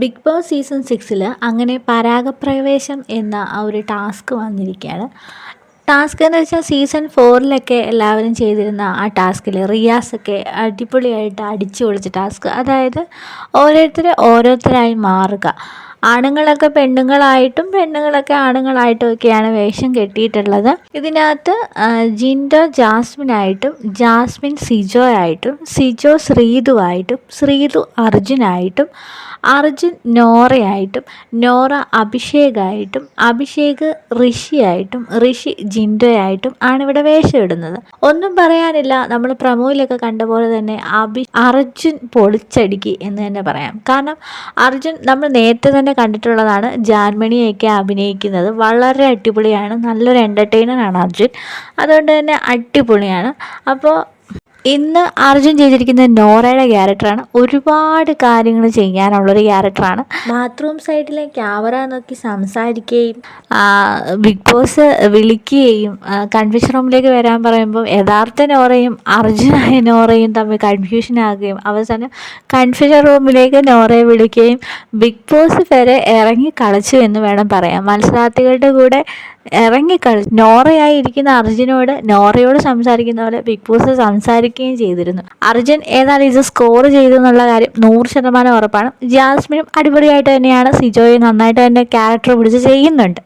Big boss season സിക്സിൽ അങ്ങനെ പരാഗപ്രവേശം എന്ന ആ ഒരു ടാസ്ക് വന്നിരിക്കുകയാണ്. ടാസ്ക് എന്ന് വെച്ചാൽ സീസൺ ഫോറിലൊക്കെ എല്ലാവരും ചെയ്തിരുന്ന ആ ടാസ്കിൽ റിയാസൊക്കെ അടിപൊളിയായിട്ട് അടിച്ചു പൊളിച്ച ടാസ്ക്. അതായത് ഓരോരുത്തർ ഓരോരുത്തരായി മാറുക. ആണുങ്ങളൊക്കെ പെണ്ണുങ്ങളായിട്ടും പെണ്ണുങ്ങളൊക്കെ ആണുങ്ങളായിട്ടും ഒക്കെയാണ് വേഷം കെട്ടിയിട്ടുള്ളത്. ഇതിനകത്ത് ജിൻഡോ ജാസ്മിൻ ആയിട്ടും ജാസ്മിൻ സിജോ ആയിട്ടും സിജോ ശ്രീതു ആയിട്ടും ശ്രീതു അർജുനായിട്ടും അർജുൻ നോറയായിട്ടും നോറ അഭിഷേകായിട്ടും അഭിഷേക് ഋഷിയായിട്ടും ഋഷി ജിൻഡോയായിട്ടും ആണ് ഇവിടെ വേഷം ഇടുന്നത്. ഒന്നും പറയാനില്ല നമ്മൾ പ്രമോയിലൊക്കെ കണ്ട പോലെ തന്നെ അഭി അർജുൻ പൊളിച്ചടുക്കി എന്ന് തന്നെ പറയാം. കാരണം അർജുൻ നമ്മൾ നേരത്തെ തന്നെ കണ്ടിട്ടുള്ളതാണ്. ജാൻമണിയൊക്കെ അഭിനയിക്കുന്നത്. വളരെ അടിപൊളിയാണ്. നല്ലൊരു എന്റർടൈനറാണ് അർജുൻ. അതുകൊണ്ട് തന്നെ അടിപൊളിയാണ്. അപ്പോൾ ഇന്ന് അർജുൻ ചെയ്തിരിക്കുന്ന നോറയുടെ ക്യാരക്ടറാണ് ഒരുപാട് കാര്യങ്ങൾ ചെയ്യാനുള്ളൊരു ക്യാരക്ടറാണ്. ബാത്റൂം സൈഡിലെ ക്യാമറ നോക്കി സംസാരിക്കുകയും ബിഗ് ബോസ് വിളിക്കുകയും കൺഫ്യൂഷൻ റൂമിലേക്ക് വരാൻ പറയുമ്പോൾ യഥാർത്ഥ നോറയും അർജുനായ നോറയും തമ്മിൽ കൺഫ്യൂഷൻ ആകുകയും അവസാനം കൺഫ്യൂഷൻ റൂമിലേക്ക് നോറയെ വിളിക്കുകയും ബിഗ് ബോസ് വരെ ഇറങ്ങി കളിച്ചു എന്ന് വേണം പറയാം മത്സരാർത്ഥികളുടെ കൂടെ ഇറങ്ങിക്കളി നോറയായി ഇരിക്കുന്ന അർജുനോട് നോറയോട് സംസാരിക്കുന്ന പോലെ ബിഗ് ബോസ് സംസാരിക്കുകയും ചെയ്തിരുന്നു. അർജുൻ ഏതായാലും ഇത് സ്കോർ ചെയ്തു എന്നുള്ള കാര്യം നൂറ് ശതമാനം ഉറപ്പാണ്. ജാസ്മിനും അടിപൊളിയായിട്ട് തന്നെയാണ് സിജോയെ നന്നായിട്ട് തന്നെ ക്യാരക്ടർ പിടിച്ച് ചെയ്യുന്നുണ്ട്.